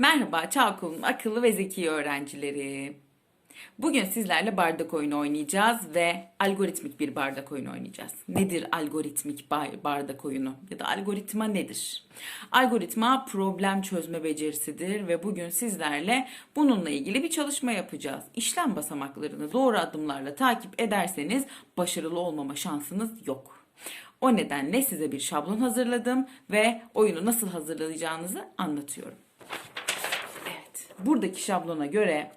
Merhaba Çağokul'un akıllı ve zeki öğrencileri. Bugün sizlerle bardak oyunu oynayacağız ve algoritmik bir bardak oyunu oynayacağız. Nedir algoritmik ba- bardak oyunu ya da algoritma nedir? Algoritma problem çözme becerisidir ve bugün sizlerle bununla ilgili bir çalışma yapacağız. İşlem basamaklarını doğru adımlarla takip ederseniz başarılı olmama şansınız yok. O nedenle size bir şablon hazırladım ve oyunu nasıl hazırlayacağınızı anlatıyorum. Buradaki şablona göre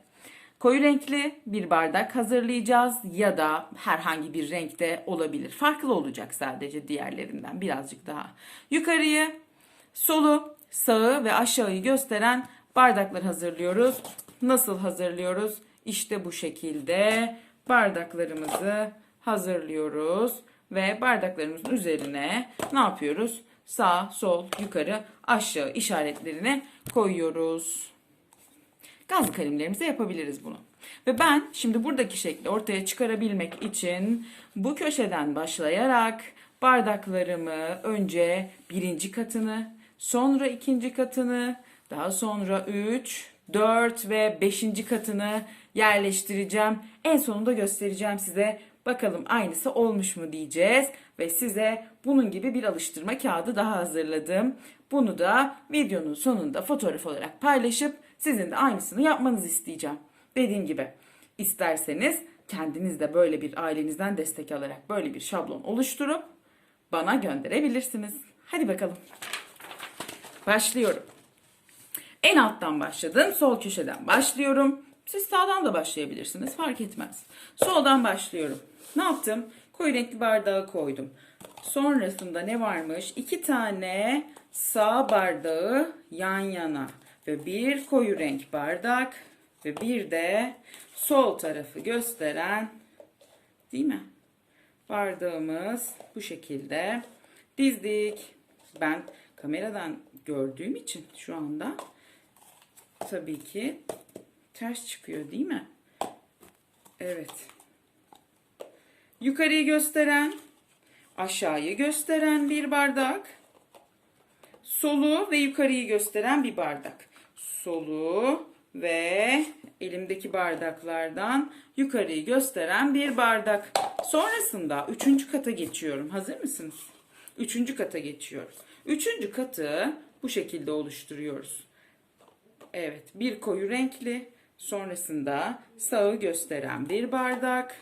koyu renkli bir bardak hazırlayacağız ya da herhangi bir renkte olabilir. Farklı olacak sadece diğerlerinden birazcık daha. Yukarıyı, solu, sağı ve aşağıyı gösteren bardaklar hazırlıyoruz. Nasıl hazırlıyoruz? İşte bu şekilde bardaklarımızı hazırlıyoruz ve bardaklarımızın üzerine ne yapıyoruz? Sağ, sol, yukarı, aşağı işaretlerini koyuyoruz. Gazlı kalemlerimize yapabiliriz bunu. Ve ben şimdi buradaki şekli ortaya çıkarabilmek için bu köşeden başlayarak bardaklarımı önce birinci katını, sonra ikinci katını, daha sonra üç, dört ve beşinci katını yerleştireceğim. En sonunda göstereceğim size. Bakalım aynısı olmuş mu diyeceğiz ve size bunun gibi bir alıştırma kağıdı daha hazırladım. Bunu da videonun sonunda fotoğraf olarak paylaşıp sizin de aynısını yapmanızı isteyeceğim. Dediğim gibi isterseniz kendiniz de böyle bir ailenizden destek alarak böyle bir şablon oluşturup bana gönderebilirsiniz. Hadi bakalım. Başlıyorum. En alttan başladım. Sol köşeden başlıyorum. Siz sağdan da başlayabilirsiniz. Fark etmez. Soldan başlıyorum. Ne yaptım? Koyu renkli bardağı koydum. Sonrasında ne varmış? İki tane sağ bardağı yan yana. Ve bir koyu renk bardak. Ve bir de sol tarafı gösteren değil mi? Bardağımız bu şekilde dizdik. Ben kameradan gördüğüm için şu anda tabii ki ters çıkıyor değil mi? Evet. Yukarıyı gösteren, aşağıyı gösteren bir bardak. Solu ve yukarıyı gösteren bir bardak. Solu ve elimdeki bardaklardan yukarıyı gösteren bir bardak. Sonrasında üçüncü kata geçiyorum. Hazır mısınız? Üçüncü kata geçiyoruz. Üçüncü katı bu şekilde oluşturuyoruz. Evet, bir koyu renkli, sonrasında sağı gösteren bir bardak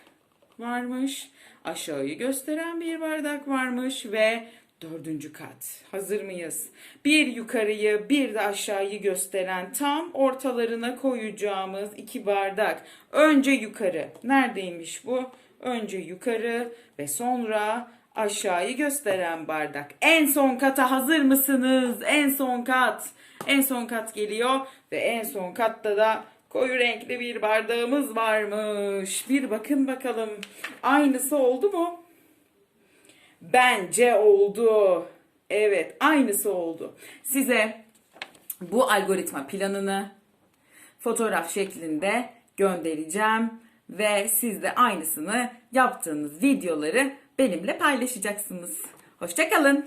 varmış, aşağıyı gösteren bir bardak varmış ve dördüncü kat. Hazır mıyız? Bir yukarıyı, bir de aşağıyı gösteren tam ortalarına koyacağımız iki bardak. Önce yukarı. Neredeymiş bu? Önce yukarı ve sonra aşağıyı gösteren bardak. En son kata hazır mısınız? En son kat. En son kat geliyor ve en son katta da koyu renkli bir bardağımız varmış. Bir bakın bakalım. Aynısı oldu mu? Bence oldu. Evet, aynısı oldu. Size bu algoritma planını fotoğraf şeklinde göndereceğim ve siz de aynısını yaptığınız videoları benimle paylaşacaksınız. Hoşçakalın.